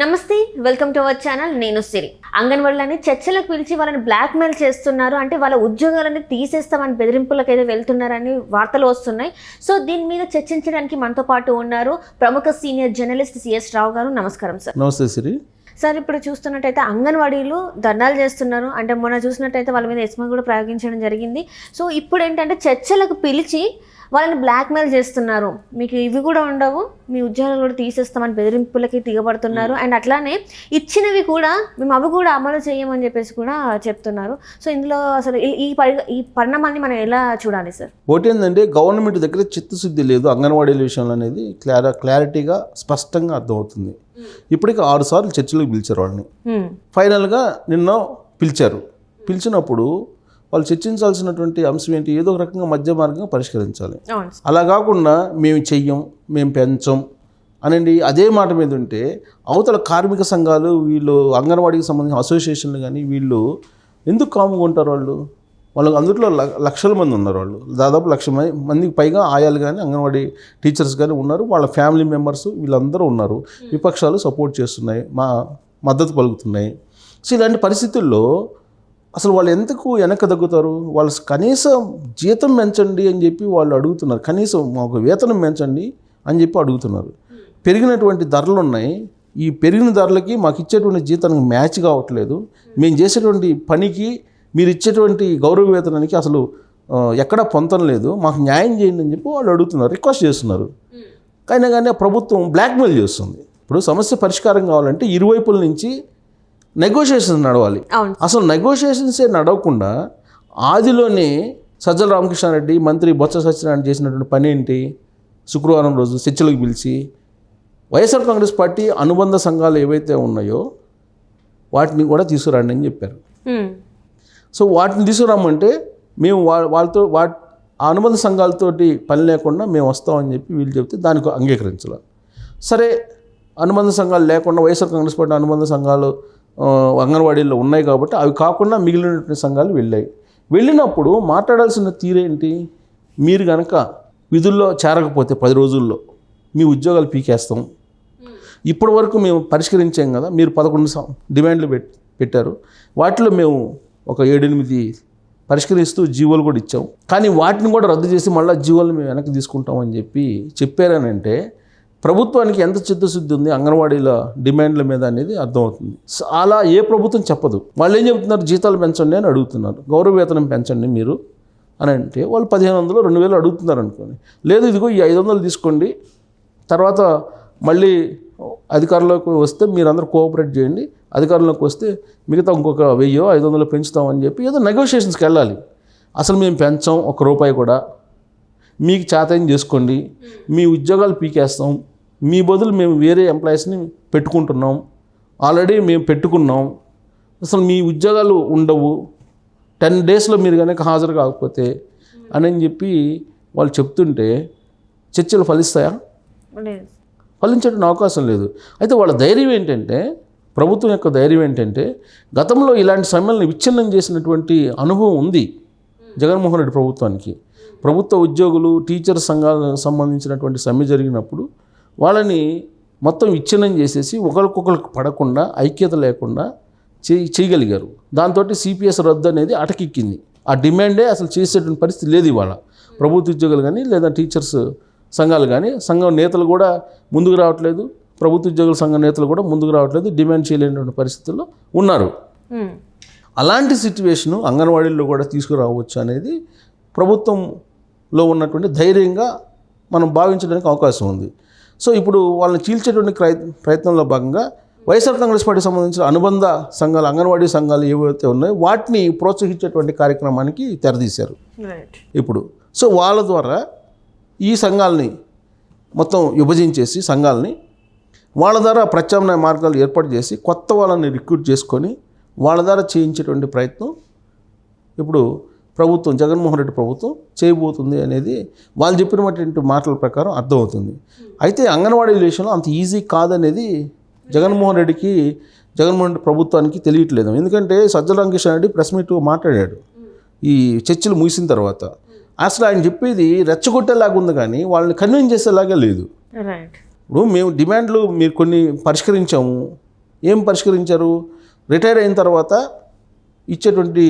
నమస్తే welcome to our channel నేను సిరి. అంగన్వాడీలని చర్చలకు పిలిచి వాళ్ళని బ్లాక్ మెయిల్ చేస్తున్నారు. అంటే వాళ్ళ ఉద్యోగాలని తీసేస్తామని బెదిరింపులకు అయితే వెళ్తున్నారని వార్తలు వస్తున్నాయి. సో దీని మీద చర్చించడానికి మనతో పాటు ఉన్నారు ప్రముఖ సీనియర్ జర్నలిస్ట్ సిఎస్ రావు గారు. నమస్కారం సార్ నమస్తే సిరి. సార్ ఇప్పుడు చూస్తున్నట్టయితే అంగన్వాడీలు ధర్నాలు చేస్తున్నారు. అంటే మొన్న చూసినట్టయితే వాళ్ళ మీద ఎస్మా కూడా ప్రయోగించడం జరిగింది. సో ఇప్పుడు ఏంటంటే చర్చలకు పిలిచి వాళ్ళని బ్లాక్మెయిల్ చేస్తున్నారు. మీకు ఇవి కూడా ఉండవు. మీ ఉద్యోగాలు కూడా తీసేస్తామని బెదిరింపులకి దిగబడుతున్నారు. అండ్ అట్లానే ఇచ్చినవి కూడా మేము అవి కూడా అమలు చేయమని చెప్పేసి కూడా చెప్తున్నారు. సో ఇందులో అసలు ఈ- ఈ పరి ఈ పరిణామాన్ని మనం ఎలా చూడాలి సార్? ఒకటి ఏంటంటే గవర్నమెంట్ దగ్గర చిత్తశుద్ధి లేదు. అంగన్వాడీల విషయంలో అనేది క్లార క్లారిటీగా స్పష్టంగా అర్థమవుతుంది. ఇప్పటికి ఆరు సార్లు చర్చలకు పిలిచారు వాళ్ళని. ఫైనల్గా నిన్న పిలిచారు. పిలిచినప్పుడు వాళ్ళు చర్చించాల్సినటువంటి అంశం ఏంటి? ఏదో ఒక రకంగా మధ్య మార్గంగా పరిష్కరించాలి. అలా కాకుండా మేము చెయ్యం మేము పెంచం అనండి. అదే మాట మీద ఉంటే అవతల కార్మిక సంఘాలు వీళ్ళు అంగన్వాడీకి సంబంధించిన అసోసియేషన్లు కానీ వీళ్ళు ఎందుకు కాముగా ఉంటారు వాళ్ళు? వాళ్ళు అందులో లక్షల మంది ఉన్నారు వాళ్ళు. దాదాపు లక్ష మంది మందికి పైగా ఆయాలు కానీ అంగన్వాడీ టీచర్స్ కానీ ఉన్నారు. వాళ్ళ ఫ్యామిలీ మెంబర్స్ వీళ్ళందరూ ఉన్నారు. విపక్షాలు సపోర్ట్ చేస్తున్నాయి. మా మద్దతు పలుకుతున్నాయి. సో ఇలాంటి పరిస్థితుల్లో అసలు వాళ్ళు ఎందుకు వెనక్కి తగ్గుతారు వాళ్ళు కనీసం జీతం పెంచండి అని చెప్పి వాళ్ళు అడుగుతున్నారు. కనీసం మాకు వేతనం పెంచండి అని చెప్పి అడుగుతున్నారు. పెరిగినటువంటి ధరలు ఉన్నాయి. ఈ పెరిగిన ధరలకి మాకు ఇచ్చేటువంటి జీతానికి మ్యాచ్ కావట్లేదు. మేము చేసేటువంటి పనికి మీరు ఇచ్చేటువంటి గౌరవ వేతనానికి అసలు ఎక్కడా పొంతం లేదు. మాకు న్యాయం చేయండి అని చెప్పి వాళ్ళు అడుగుతున్నారు రిక్వెస్ట్ చేస్తున్నారు. కానీ కానీ ప్రభుత్వం బ్లాక్మెయిల్ చేస్తుంది. ఇప్పుడు సమస్య పరిష్కారం కావాలంటే ఇరువైపుల నుంచి నెగోషియేషన్స్ నడవాలి. అసలు నెగోషియేషన్సే నడవకుండా ఆదిలోనే సజ్జల రామకృష్ణారెడ్డి మంత్రి బొత్స సత్యనారాయణ చేసినటువంటి పని ఏంటి? శుక్రవారం రోజు చర్చలకు పిలిచి వైఎస్ఆర్ కాంగ్రెస్ పార్టీ అనుబంధ సంఘాలు ఏవైతే ఉన్నాయో వాటిని కూడా తీసుకురండి అని చెప్పారు. సో వాటిని తీసుకురమ్మంటే మేము వా- వాళ్ళతో వా ఆ అనుబంధ సంఘాలతోటి పని లేకుండా మేము వస్తామని చెప్పి వీళ్ళు చెప్తే దానికి అంగీకరించాల. సరే అనుబంధ సంఘాలు లేకుండా వైఎస్ఆర్ కాంగ్రెస్ పార్టీ అనుబంధ సంఘాలు అంగన్వాడీల్లో ఉన్నాయి కాబట్టి అవి కాకుండా మిగిలినటువంటి సంఘాలు వెళ్ళాయి. వెళ్ళినప్పుడు మాట్లాడాల్సిన తీరేంటి మీరు కనుక విధుల్లో చేరకపోతే పది రోజుల్లో మీ ఉద్యోగాలు పీకేస్తాం. ఇప్పటి వరకు మేము పరిష్కరించాం కదా మీరు పదకొండు సం- డిమాండ్లు పెట్ పెట్టారు. వాటిలో మేము ఒక ఏడెనిమిది పరిష్కరిస్తూ జీవోలు కూడా ఇచ్చాం. కానీ వాటిని కూడా రద్దు చేసి మళ్ళీ జీవోలు మేము వెనక్కి తీసుకుంటామని చెప్పి చెప్పారనంటే ప్రభుత్వానికి ఎంత చిత్తశుద్ధి ఉంది అంగన్వాడీల డిమాండ్ల మీద అనేది అర్థమవుతుంది. అలా ఏ ప్రభుత్వం చెప్పదు. వాళ్ళు ఏం చెబుతున్నారు జీతాలు పెంచండి అని అడుగుతున్నారు. గౌరవ వేతనం పెంచండి మీరు అని అంటే వాళ్ళు పదిహేను వందలు రెండు వేలు అడుగుతున్నారు అనుకోండి. లేదు ఇదిగో ఈ ఐదు వందలు తీసుకోండి. తర్వాత మళ్ళీ అధికారంలోకి వస్తే మీరందరూ కోఆపరేట్ చేయండి. అధికారంలోకి వస్తే మిగతా ఇంకొక వెయ్యో ఐదు వందలు పెంచుతామని చెప్పి ఏదో నెగోషియేషన్స్కి వెళ్ళాలి. అసలు మేము పెంచాం ఒక రూపాయి కూడా. మీకు చేతయం చేసుకోండి. మీ ఉద్యోగాలు పీకేస్తాం. మీ బదులు మేము వేరే ఎంప్లాయీస్ని పెట్టుకుంటున్నాం. ఆల్రెడీ మేము పెట్టుకున్నాం. అసలు మీ ఉద్యోగాలు ఉండవు. టెన్ డేస్లో మీరు కనుక హాజరు కాకపోతే అని చెప్పి వాళ్ళు చెప్తుంటే చర్చలు ఫలిస్తాయా? లేదు. ఫలించడానికి అవకాశం లేదు. అయితే వాళ్ళ ధైర్యం ఏంటంటే ప్రభుత్వం యొక్క ధైర్యం ఏంటంటే గతంలో ఇలాంటి సమ్మెలను విచ్ఛిన్నం చేసినటువంటి అనుభవం ఉంది జగన్మోహన్ రెడ్డి ప్రభుత్వానికి. ప్రభుత్వ ఉద్యోగులు టీచర్ సంఘాలకు సంబంధించినటువంటి సమ్మె జరిగినప్పుడు వాళ్ళని మొత్తం విచ్ఛిన్నం చేసేసి ఒకరికొకరికి పడకుండా ఐక్యత లేకుండా చేయి చేయగలిగారు. దాంతో సిపిఎస్ రద్దు అనేది అటకెక్కింది. ఆ డిమాండే అసలు చేసేటువంటి పరిస్థితి లేదు ఇవాళ. ప్రభుత్వ ఉద్యోగులు కానీ లేదా టీచర్స్ సంఘాలు కానీ సంఘం నేతలు కూడా ముందుకు రావట్లేదు. ప్రభుత్వ ఉద్యోగుల సంఘ నేతలు కూడా ముందుకు రావట్లేదు డిమాండ్ చేయలేనటువంటి పరిస్థితుల్లో ఉన్నారు. అలాంటి సిచ్యువేషను అంగన్వాడీల్లో కూడా తీసుకురావచ్చు అనేది ప్రభుత్వంలో ఉన్నటువంటి ధైర్యంగా మనం భావించడానికి అవకాశం ఉంది. సో ఇప్పుడు వాళ్ళని చీల్చేటువంటి ప్రయత్నంలో భాగంగా వైఎస్ఆర్ కాంగ్రెస్ పార్టీకి సంబంధించిన అనుబంధ సంఘాలు అంగన్వాడీ సంఘాలు ఏవైతే ఉన్నాయో వాటిని ప్రోత్సహించేటువంటి కార్యక్రమానికి తెరదీశారు. ఇప్పుడు సో వాళ్ళ ద్వారా ఈ సంఘాలని మొత్తం విభజించేసి సంఘాలని వాళ్ళ ద్వారా ప్రత్యామ్నాయ మార్గాలు ఏర్పాటు చేసి కొత్త వాళ్ళని రిక్రూట్ చేసుకొని వాళ్ళ ద్వారా చేయించేటువంటి ప్రయత్నం ఇప్పుడు ప్రభుత్వం జగన్మోహన్ రెడ్డి ప్రభుత్వం చేయబోతుంది అనేది వాళ్ళు చెప్పినటువంటి మాటల ప్రకారం అర్థమవుతుంది. అయితే అంగన్వాడీ విషయంలో అంత ఈజీ కాదనేది జగన్మోహన్ రెడ్డికి జగన్మోహన్ రెడ్డి ప్రభుత్వానికి తెలియట్లేదు. ఎందుకంటే సజ్జల రామకృష్ణ రెడ్డి ప్రెస్ మీట్ మాట్లాడాడు. ఈ చర్చలు ముగిసిన తర్వాత అసలు ఆయన చెప్పేది రెచ్చగొట్టేలాగా ఉంది కానీ వాళ్ళని కన్విన్స్ చేసేలాగా లేదు. ఇప్పుడు మేము డిమాండ్లు మీరు కొన్ని పరిష్కరించాము. ఏం పరిష్కరించారు? రిటైర్ అయిన తర్వాత ఇచ్చేటువంటి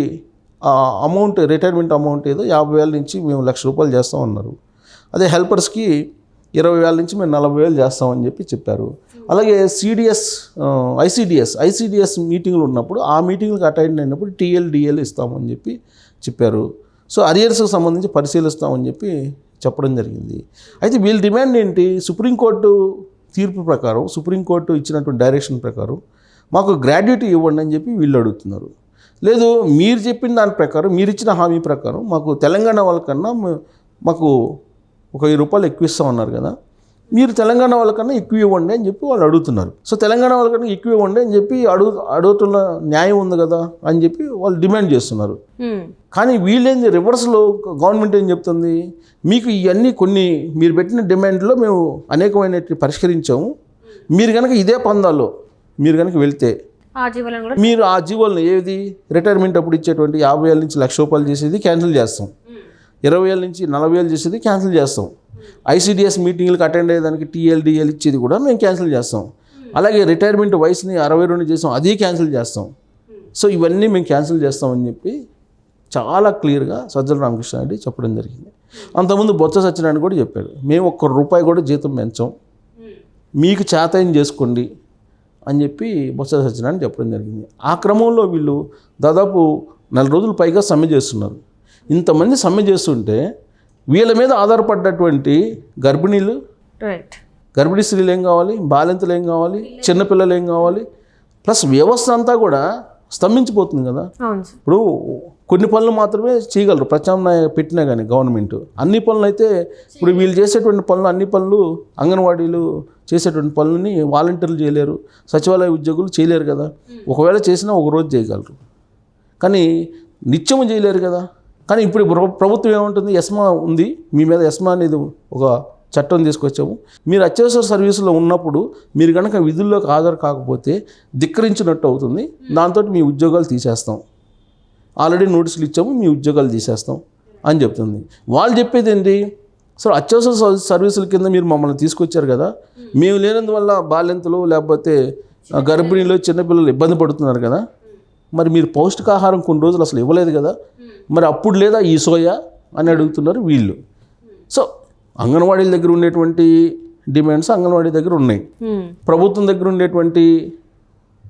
అమౌంట్ రిటైర్మెంట్ అమౌంట్ ఏదో యాభై వేల నుంచి మేము లక్ష రూపాయలు చేస్తాం అన్నారు అదే హెల్పర్స్కి ఇరవై వేల నుంచి మేము నలభై వేలు చేస్తామని చెప్పి చెప్పారు. అలాగే సిడిఎస్ ఐసిడిఎస్ ఐసిడిఎస్ మీటింగ్లు ఉన్నప్పుడు ఆ మీటింగ్లకు అటెండ్ అయినప్పుడు టీఎల్డిఎల్ ఇస్తామని చెప్పి చెప్పారు. సో అరియర్స్కి సంబంధించి పరిశీలిస్తామని చెప్పి చెప్పడం జరిగింది. అయితే వీళ్ళ డిమాండ్ ఏంటి? సుప్రీంకోర్టు తీర్పు ప్రకారం సుప్రీంకోర్టు ఇచ్చినటువంటి డైరెక్షన్ ప్రకారం మాకు గ్రాడ్యుటీ ఇవ్వండి అని చెప్పి వీళ్ళు అడుగుతున్నారు. లేదు మీరు చెప్పిన దాని ప్రకారం మీరు ఇచ్చిన హామీ ప్రకారం మాకు తెలంగాణ వాళ్ళకన్నా మాకు ఒక వెయ్యి రూపాయలు ఎక్కువ ఇస్తామన్నారు కదా. మీరు తెలంగాణ వాళ్ళకన్నా ఎక్కువ ఇవ్వండి అని చెప్పి వాళ్ళు అడుగుతున్నారు. సో తెలంగాణ వాళ్ళకన్నా ఎక్కువ ఇవ్వండి అని చెప్పి అడుగు అడుగుతున్న న్యాయం ఉంది కదా అని చెప్పి వాళ్ళు డిమాండ్ చేస్తున్నారు. కానీ వీళ్ళేంది రివర్స్లో గవర్నమెంట్ ఏం చెప్తుంది? మీకు ఇవన్నీ కొన్ని మీరు పెట్టిన డిమాండ్లో మేము అనేకమైన పరిష్కరించాము. మీరు కనుక ఇదే పందాల్లో మీరు కనుక వెళ్తే మీరు ఆ జీవోలను ఏది? రిటైర్మెంట్ అప్పుడు ఇచ్చేటువంటి యాభై వేల నుంచి లక్ష రూపాయలు చేసేది క్యాన్సిల్ చేస్తాం. ఇరవై వేల నుంచి నలభై వేలు చేసేది క్యాన్సిల్ చేస్తాం. ఐసీడిఎస్ మీటింగ్లకు అటెండ్ అయ్యేదానికి టీఎల్డిఎల్ ఇచ్చేది కూడా మేము క్యాన్సిల్ చేస్తాం. అలాగే రిటైర్మెంట్ వయసుని అరవై రెండు చేస్తాం అది క్యాన్సిల్ చేస్తాం. సో ఇవన్నీ మేము క్యాన్సిల్ చేస్తామని చెప్పి చాలా క్లియర్గా సజ్జల రామకృష్ణారెడ్డి చెప్పడం జరిగింది. అంతకుముందు బొత్స సత్యనారాయణ కూడా చెప్పాడు మేము ఒక్క రూపాయి కూడా జీతం పెంచాం. మీకు చేతయం చేసుకోండి. అని చెప్పి బొత్స సత్యనారాయణ చెప్పడం జరిగింది. ఆ క్రమంలో వీళ్ళు దాదాపు నెల రోజుల పైగా సమ్మె చేస్తున్నారు. ఇంతమంది సమ్మె చేస్తుంటే వీళ్ళ మీద ఆధారపడ్డటువంటి గర్భిణీలు రైట్ గర్భిణీ స్త్రీలు ఏం కావాలి బాలింతలు ఏం కావాలి చిన్నపిల్లలు ఏం కావాలి ప్లస్ వ్యవస్థ అంతా కూడా స్తంభించిపోతుంది కదా. ఇప్పుడు కొన్ని పనులు మాత్రమే చేయగలరు. ప్రత్యామ్నాయ పెట్టినా కానీ గవర్నమెంట్. అన్ని పనులు అయితే ఇప్పుడు వీళ్ళు చేసేటువంటి పనులు అన్ని పనులు అంగన్వాడీలు చేసేటువంటి పనులని వాలంటీర్లు చేయలేరు. సచివాలయ ఉద్యోగులు చేయలేరు కదా. ఒకవేళ చేసినా ఒక రోజు చేయగలరు. కానీ నిత్యము చేయలేరు కదా. కానీ ఇప్పుడు ప్ర- ప్రభుత్వం ఏముంటుంది? ఎస్మా ఉంది. మీ మీద ఎస్మా అనేది ఒక చట్టం తీసుకొచ్చాము. మీరు అత్యవసర సర్వీసులో ఉన్నప్పుడు మీరు కనుక విధుల్లోకి హాజరు కాకపోతే ధిక్కరించినట్టు అవుతుంది. దాంతో మీ ఉద్యోగాలు తీసేస్తాం. ఆల్రెడీ నోటీసులు ఇచ్చాము మీ ఉద్యోగాలు తీసేస్తాం అని చెప్తుంది. వాళ్ళు చెప్పేది ఏంటి? సో అత్యవసర సర్వీ- సర్వీసుల కింద మీరు మమ్మల్ని తీసుకొచ్చారు కదా మేము లేనందువల్ల బాల్యంతలు లేకపోతే గర్భిణీలు చిన్నపిల్లలు ఇబ్బంది పడుతున్నారు కదా మరి మీరు పౌష్టికాహారం కొన్ని రోజులు అసలు ఇవ్వలేదు కదా మరి అప్పుడు లేదా ఈ సోయా? అని అడుగుతున్నారు వీళ్ళు. సో అంగన్వాడీల దగ్గర ఉండేటువంటి డిమాండ్స్ అంగన్వాడీ దగ్గర ఉన్నాయి. ప్రభుత్వం దగ్గర ఉండేటువంటి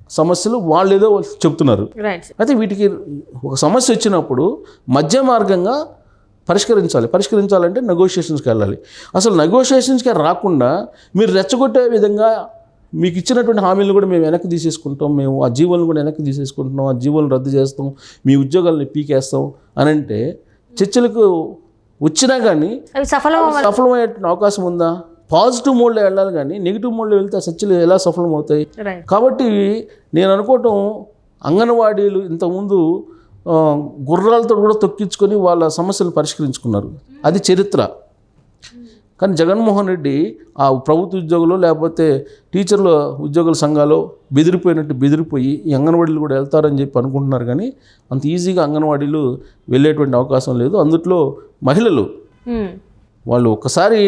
సమస్యలు వాళ్ళు ఏదో చెప్తున్నారు అయితే వీటికి ఒక సమస్య వచ్చినప్పుడు మధ్య మార్గంగా పరిష్కరించాలి. పరిష్కరించాలంటే నెగోషియేషన్స్కి వెళ్ళాలి. అసలు నెగోషియేషన్స్కి రాకుండా మీరు రెచ్చగొట్టే విధంగా మీకు ఇచ్చినటువంటి హామీలను కూడా మేము వెనక్కి తీసేసుకుంటాం. మేము ఆ జీవోలను కూడా వెనక్కి తీసేసుకుంటున్నాం. ఆ జీవోలను రద్దు చేస్తాం. మీ ఉద్యోగాలని పీకేస్తాం అని అంటే చర్చలకు వచ్చినా కానీ సఫలమయ్యే అవకాశం ఉందా? పాజిటివ్ మోడ్లో వెళ్ళాలి కానీ నెగిటివ్ మోడ్లో వెళ్తే ఆ చర్చలు ఎలా సఫలం అవుతాయి కాబట్టి నేను అనుకోవటం అంగన్వాడీలు ఇంతకుముందు గుర్రాలతో కూడా తొక్కించుకొని వాళ్ళ సమస్యలు పరిష్కరించుకున్నారు. అది చరిత్ర. కానీ జగన్మోహన్ రెడ్డి ఆ ప్రభుత్వ ఉద్యోగులు లేకపోతే టీచర్ల ఉద్యోగుల సంఘాలు బెదిరిపోయినట్టు బెదిరిపోయి ఈ అంగన్వాడీలు కూడా వెళ్తారని చెప్పి అనుకుంటున్నారు కానీ అంత ఈజీగా అంగన్వాడీలు వెళ్ళేటువంటి అవకాశం లేదు. అందుట్లో మహిళలు మ్మ్. వాళ్ళు ఒక్కసారి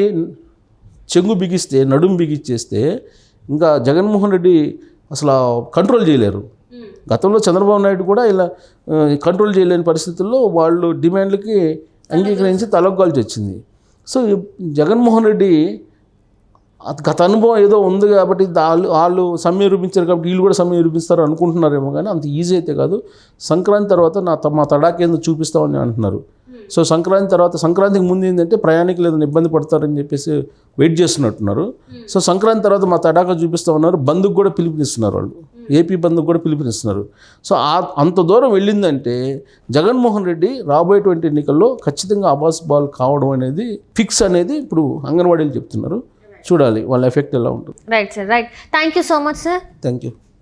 చెంగు బిగిస్తే నడుం బిగిచ్చేస్తే ఇంకా జగన్మోహన్ రెడ్డి అసలు కంట్రోల్ చేయలేరు. గతంలో చంద్రబాబు నాయుడు కూడా ఇలా కంట్రోల్ చేయలేని పరిస్థితుల్లో వాళ్ళు డిమాండ్లకి అంగీకరించి తలొగ్గాల్సి వచ్చింది సో జగన్మోహన్ రెడ్డి గత అనుభవం ఏదో ఉంది కాబట్టి వాళ్ళు వాళ్ళు సమ్మె నిరూపించారు కాబట్టి వీళ్ళు కూడా సమ్మె నిరూపిస్తారు అనుకుంటున్నారేమో కానీ అంత ఈజీ అయితే కాదు. సంక్రాంతి తర్వాత నా త- మా తడాకేందో చూపిస్తామని అంటున్నారు. సో సంక్రాంతి తర్వాత సంక్రాంతికి ముందు ఏంటంటే ప్రయాణికులు ఏదైనా ఇబ్బంది పడతారని చెప్పేసి వెయిట్ చేస్తున్నట్టున్నారు. సో సంక్రాంతి తర్వాత మా తడాకా చూపిస్తామన్నారు బంధుకు కూడా పిలుపునిస్తున్నారు వాళ్ళు. ఏపీ బంధుకు కూడా పిలుపునిస్తున్నారు. సో ఆ అంత దూరం వెళ్ళిందంటే జగన్మోహన్ రెడ్డి రాబోయేటువంటి ఎన్నికల్లో ఖచ్చితంగా అబాస్ బాల్ కావడం అనేది ఫిక్స్ అనేది ఇప్పుడు అంగన్వాడీలు చెప్తున్నారు. చూడాలి వాళ్ళ ఎఫెక్ట్ ఎలా ఉంటుంది. Right sir right thank you so much sir thank you